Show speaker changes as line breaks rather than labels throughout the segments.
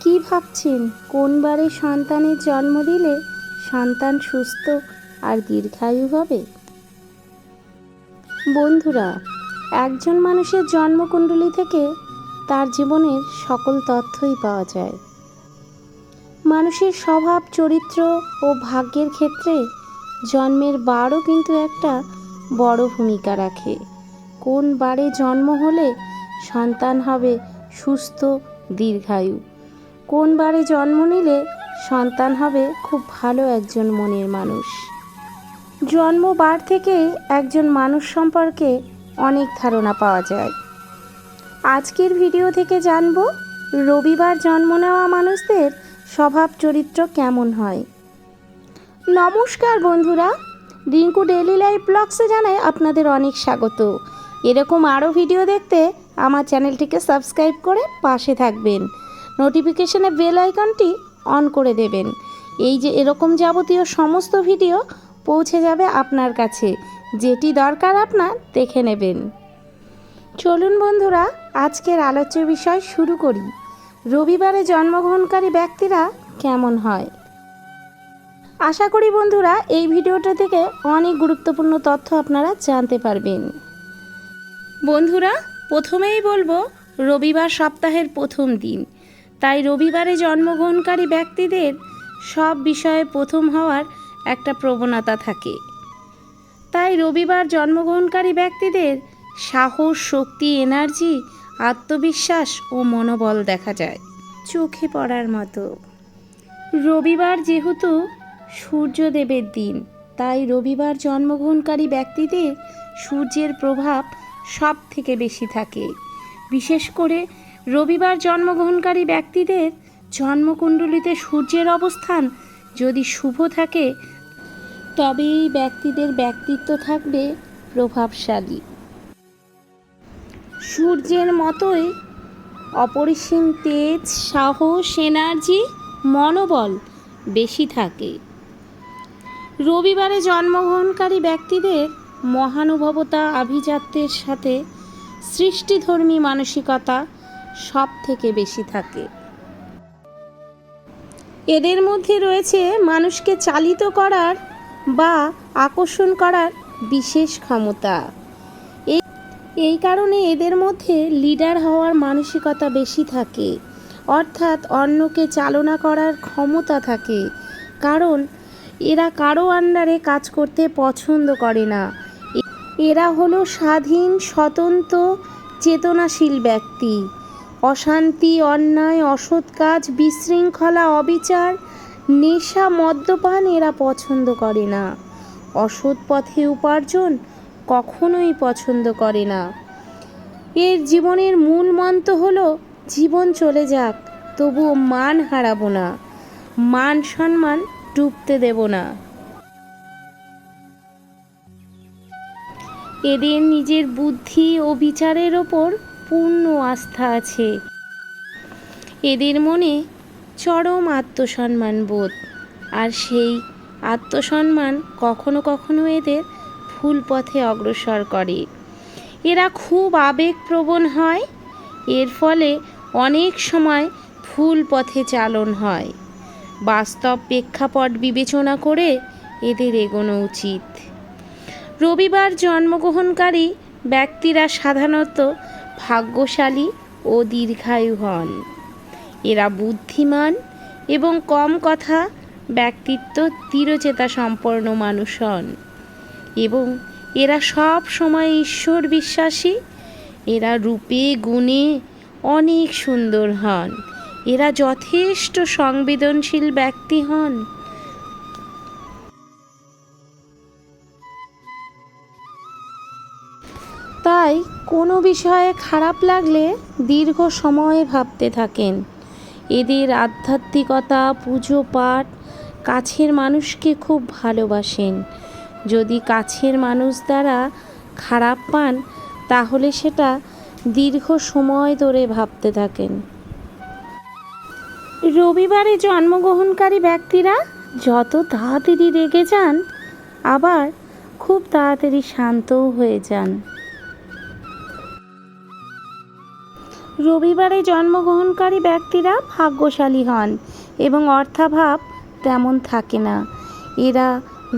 কি ভাবছেন? কোন বারে সন্তানের জন্ম দিলে সন্তান সুস্থ আর দীর্ঘায়ু হবে? বন্ধুরা, একজন মানুষের জন্মকুণ্ডলী থেকে তার জীবনের সকল তথ্যই পাওয়া যায়। মানুষের স্বভাব, চরিত্র ও ভাগ্যের ক্ষেত্রে জন্মের বারও কিন্তু একটা বড় ভূমিকা রাখে। কোন বারে জন্ম হলে সন্তান হবে সুস্থ, দীর্ঘায়ু। কোন বারে জন্ম নিলে সন্তান হবে খুব ভালো একজন মনের মানুষ। জন্মবার থেকে একজন মানুষ সম্পর্কে অনেক ধারণা পাওয়া যায়। আজকের ভিডিও থেকে জানব, রবিবার জন্ম নেওয়া মানুষদের স্বভাব চরিত্র কেমন হয়। নমস্কার বন্ধুরা, রিঙ্কু ডেলি লাইফ ব্লগসে জানাই আপনাদের অনেক স্বাগত। এরকম আরও ভিডিও দেখতে আমার চ্যানেলটিকে সাবস্ক্রাইব করে পাশে থাকবেন। নোটিফিকেশনে বেল আইকনটি অন করে দেবেন। এই যে এরকম যাবতীয় সমস্ত ভিডিও পৌঁছে যাবে আপনার কাছে। যেটি দরকার আপনার, দেখে নেবেন। চলুন বন্ধুরা, আজকের আলোচ্য বিষয় শুরু করি। রবিবারে জন্মগ্রহণকারী ব্যক্তিরা কেমন হয়? আশা করি বন্ধুরা, এই ভিডিওটা থেকে অনেক গুরুত্বপূর্ণ তথ্য আপনারা জানতে পারবেন। বন্ধুরা, প্রথমেই বলব, রবিবার সপ্তাহের প্রথম দিন। তাই রবিবারে জন্মগ্রহণকারী ব্যক্তিদের সব বিষয়ে প্রথম হওয়ার একটা প্রবণতা থাকে। তাই রবিবার জন্মগ্রহণকারী ব্যক্তিদের সাহস, শক্তি, এনার্জি, আত্মবিশ্বাস ও মনোবল দেখা যায় চোখে পড়ার মতো। রবিবার যেহেতু সূর্যদেবের দিন, তাই রবিবার জন্মগ্রহণকারী ব্যক্তিদের সূর্যের প্রভাব সব থেকে বেশি থাকে। বিশেষ করে রবিবার জন্মগ্রহণকারী ব্যক্তিদের জন্মকুণ্ডলিতে সূর্যের অবস্থান যদি শুভ থাকে, তবে এই ব্যক্তিদের ব্যক্তিত্ব থাকবে প্রভাবশালী। সূর্যের মতোই অপরিসীম তেজ, সাহস, এনার্জি, মনোবল বেশি থাকে। রবিবারে জন্মগ্রহণকারী ব্যক্তিদের মহানুভবতা, আভিজাত্যের সাথে সৃষ্টিধর্মী মানসিকতা সব থেকে বেশি থাকে। এদের মধ্যে রয়েছে মানুষকে চালিত করার বা আকর্ষণ করার বিশেষ ক্ষমতা। এই কারণে এদের মধ্যে লিডার হওয়ার মানসিকতা বেশি থাকে। অর্থাৎ অন্যকে চালনা করার ক্ষমতা থাকে। কারণ এরা কারও আন্ডারে কাজ করতে পছন্দ করে না। এরা হলো স্বাধীন, স্বতন্ত্র, চেতনাশীল ব্যক্তি। অশান্তি, অন্যায়, অসৎ কাজ, বিশৃঙ্খলা, অবিচার, নেশা, মদ্যপান এরা পছন্দ করে না। অসৎ পথে উপার্জন কখনোই পছন্দ করে না। এর জীবনের মূল মন্ত্র হলো, জীবন চলে যাক তবুও মান হারাবো না। মান সম্মান ডুবতে দেব না। এদের নিজের বুদ্ধি ও বিচারের ওপর পূর্ণ আস্থা আছে। এদের মনে চরম আত্মসম্মান বোধ। আর সেই আত্মসম্মান কখনো কখনো এদের ভুল পথে অগ্রসর করে। এরা খুব আবেগপ্রবণ হয়। এর ফলে অনেক সময় ভুল পথে চালন হয়। বাস্তব প্রেক্ষাপট বিবেচনা করে এদের এগোনো উচিত। রবিবার জন্মগ্রহণকারী ব্যক্তিরা সাধারণত ভাগ্যশালী ও দীর্ঘায়ু হন। এরা বুদ্ধিমান এবং কম কথা, ব্যক্তিত্ব দৃঢ়চেতা সম্পন্ন মানুষ হন। এবং এরা সব সময় ঈশ্বর বিশ্বাসী। এরা রূপে, গুণে অনেক সুন্দর হন। এরা যথেষ্ট সংবেদনশীল ব্যক্তি হন। তাই কোনো বিষয়ে খারাপ লাগলে দীর্ঘ সময় ভাবতে থাকেন। এদের আধ্যাত্মিকতা, পুজো পাঠ কাছের মানুষকে খুব ভালোবাসেন। যদি কাছের মানুষ দ্বারা খারাপ পান, তাহলে সেটা দীর্ঘ সময় ধরে ভাবতে থাকেন। রবিবারে জন্মগ্রহণকারী ব্যক্তিরা যত তাড়াতাড়ি রেগে যান, আবার খুব তাড়াতাড়ি শান্তও হয়ে যান। রবিবারে জন্মগ্রহণকারী ব্যক্তিরা ভাগ্যশালী হন এবং অর্থাভাব তেমন থাকে না। এরা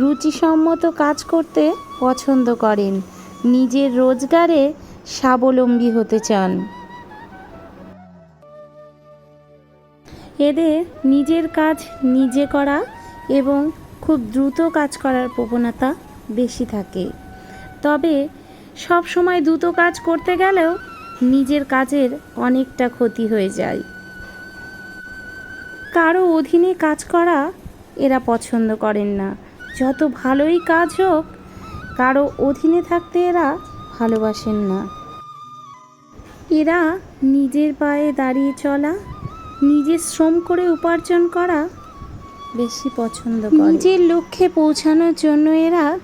রুচিসম্মত কাজ করতে পছন্দ করেন, নিজের রোজগারে স্বাবলম্বী হতে চান। এদের নিজের কাজ নিজে করা এবং খুব দ্রুত কাজ করার প্রবণতা বেশি থাকে। তবে সব সময় দ্রুত কাজ করতে গেলেও নিজের কাজের অনেকটা ক্ষতি হয়ে যায়। কারও অধীনে কাজ করা এরা পছন্দ করেন না। যত ভালোই কাজ হোক, কারও অধীনে থাকতে এরা ভালোবাসেন না। এরা নিজের পায়ে দাঁড়িয়ে চলা, নিজের শ্রম করে উপার্জন করা বেশি পছন্দ করে। নিজের লক্ষ্যে পৌঁছানোর জন্য এরা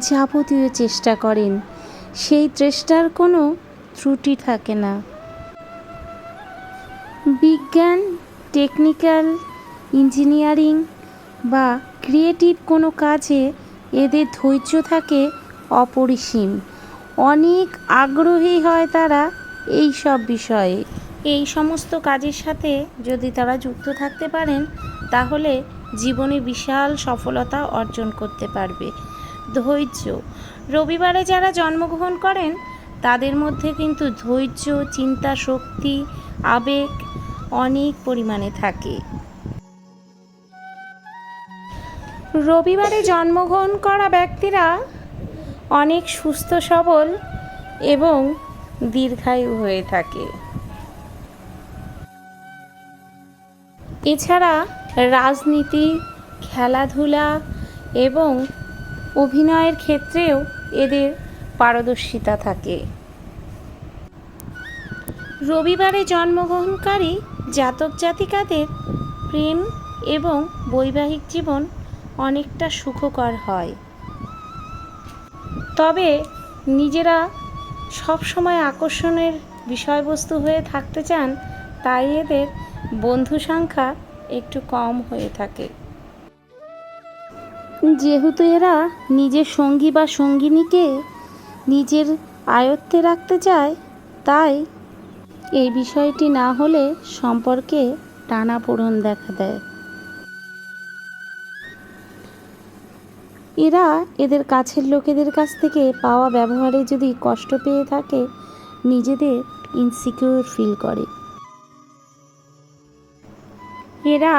যাবতীয় চেষ্টা করেন। সেই চেষ্টার কোনো ত্রুটি থাকে না। বিজ্ঞান, টেকনিক্যাল, ইঞ্জিনিয়ারিং বা ক্রিয়েটিভ কোনো কাজে এদের ধৈর্য থাকে অপরিসীম। অনেক আগ্রহী হয় তারা এই সব বিষয়ে। এই সমস্ত কাজের সাথে যদি তারা যুক্ত থাকতে পারেন, তাহলে জীবনে বিশাল সফলতা অর্জন করতে পারবে। ধৈর্য। রবিবারে যারা জন্মগ্রহণ করেন তাদের মধ্যে কিন্তু ধৈর্য, চিন্তা, শক্তি, আবেগ অনেক পরিমাণে থাকে। রবিবারে জন্মগ্রহণ করা ব্যক্তিরা অনেক সুস্থ, সবল এবং দীর্ঘায়ু হয়ে থাকে। এছাড়া রাজনীতি, খেলাধুলা এবং অভিনয়ের ক্ষেত্রেও এদের পারদর্শিতা থাকে। রবিবারে জন্মগ্রহণকারী জাতক জাতিকাদের প্রেম এবং বৈবাহিক জীবন অনেকটা সুখকর হয়। তবে নিজেরা সবসময় আকর্ষণের বিষয়বস্তু হয়ে থাকতে চান, তাই এদের বন্ধু সংখ্যা একটু কম হয়ে থাকে। যেহেতু এরা নিজের সঙ্গী বা সঙ্গিনীকে নিজের আয়ত্তে রাখতে চায়, তাই এই বিষয়টি না হলে সম্পর্কে টানাপোড়েন দেখা দেয়। এরা এদের কাছের লোকেদের কাছ থেকে পাওয়া ব্যবহারে যদি কষ্ট পেয়ে থাকে, নিজেদের ইনসিকিউর ফিল করে। এরা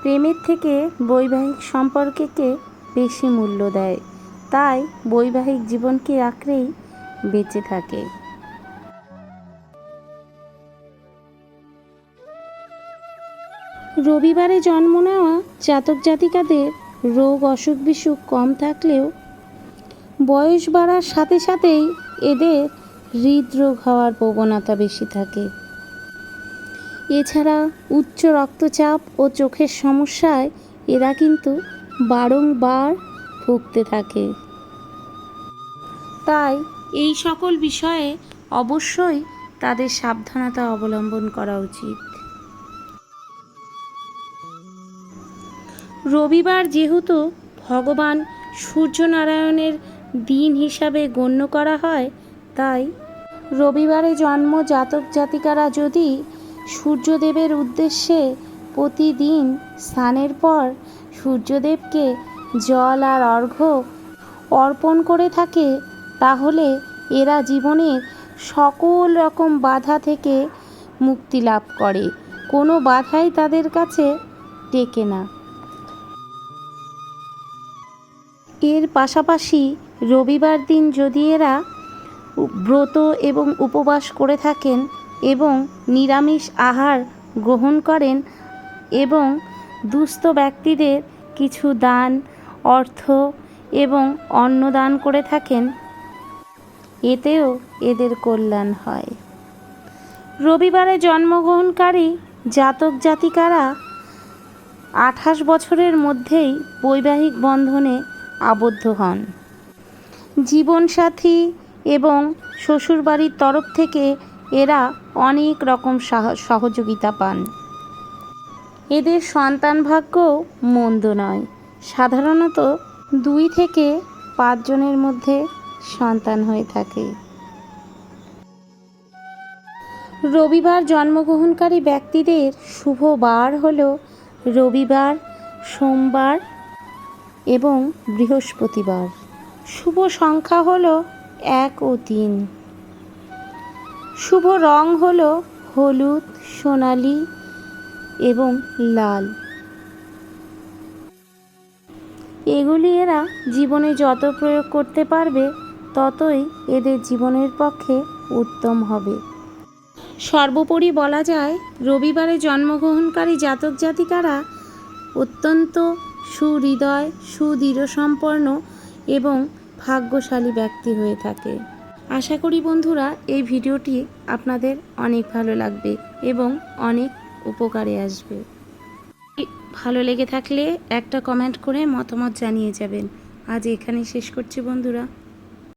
প্রেমের থেকে বৈবাহিক সম্পর্ককে বেশি মূল্য দেয়। তাই বৈবাহিক জীবনকে আঁকড়েই বেঁচে থাকে। রবিবারে জন্ম নেওয়া জাতক জাতিকাদের রোগ, অসুখ বিসুখ কম থাকলেও বয়স বাড়ার সাথে সাথেই এদের হৃদরোগ হওয়ার প্রবণতা বেশি থাকে। এছাড়া উচ্চ রক্তচাপ ও চোখের সমস্যায় এরা কিন্তু বারংবার ভুগতে থাকে। তাই এই সকল বিষয়ে অবশ্যই তাদের সাবধানতা অবলম্বন করা উচিত। রবিবার যেহেতু ভগবান সূর্যনারায়ণের দিন হিসাবে গণ্য করা হয়, তাই রবিবারে জন্ম জাতক জাতিকারা যদি সূর্যদেবের উদ্দেশ্যে প্রতিদিন স্নানের পর সূর্যদেবকে জল আর অর্ঘ্য অর্পণ করে থাকে তাহলে এরা জীবনের সকল রকম বাধা থেকে মুক্তি লাভ করে। কোনো বাধাই তাদের কাছে টেকে না। এর পাশাপাশি রবিবার দিন যদি এরা ব্রত এবং উপবাস করে থাকেন এবং নিরামিষ আহার গ্রহণ করেন এবং দুস্থ ব্যক্তিদের কিছু দান, অর্থ এবং অন্ন দান করে থাকেন এতেও এদের কল্যাণ হয়। রবিবারে জন্মগ্রহণকারী জাতক জাতিকারা আঠাশ বছরের মধ্যেই বৈবাহিক বন্ধনে আবদ্ধ হন। জীবনসাথী এবং শ্বশুরবাড়ির তরফ থেকে এরা অনেক রকম সহযোগিতা পান। এদের সন্তান ভাগ্যও মন্দ নয়। সাধারণত দুই থেকে পাঁচজনের মধ্যে সন্তান হয়ে থাকে। রবিবার জন্মগ্রহণকারী ব্যক্তিদের শুভ বার হল রবিবার, সোমবার এবং বৃহস্পতিবার। শুভ সংখ্যা হল এক ও তিন। শুভ রং হল হলুদ, সোনালি এবং লাল। এগুলি এরা জীবনে যত প্রয়োগ করতে পারবে ততই এদের জীবনের পক্ষে উত্তম হবে। সর্বোপরি বলা যায়, রবিবারে জন্মগ্রহণকারী জাতক জাতিকারা অত্যন্ত সুহৃদয়, সুদৃঢ় সম্পন্ন এবং ভাগ্যশালী ব্যক্তি হয়ে থাকে। আশা করি বন্ধুরা, এই ভিডিওটি আপনাদের অনেক ভালো লাগবে এবং অনেক উপকারে আসবে। ভালো লেগে থাকলে একটা কমেন্ট করে মতামত জানিয়ে যাবেন। আজ এখানেই শেষ করছি বন্ধুরা।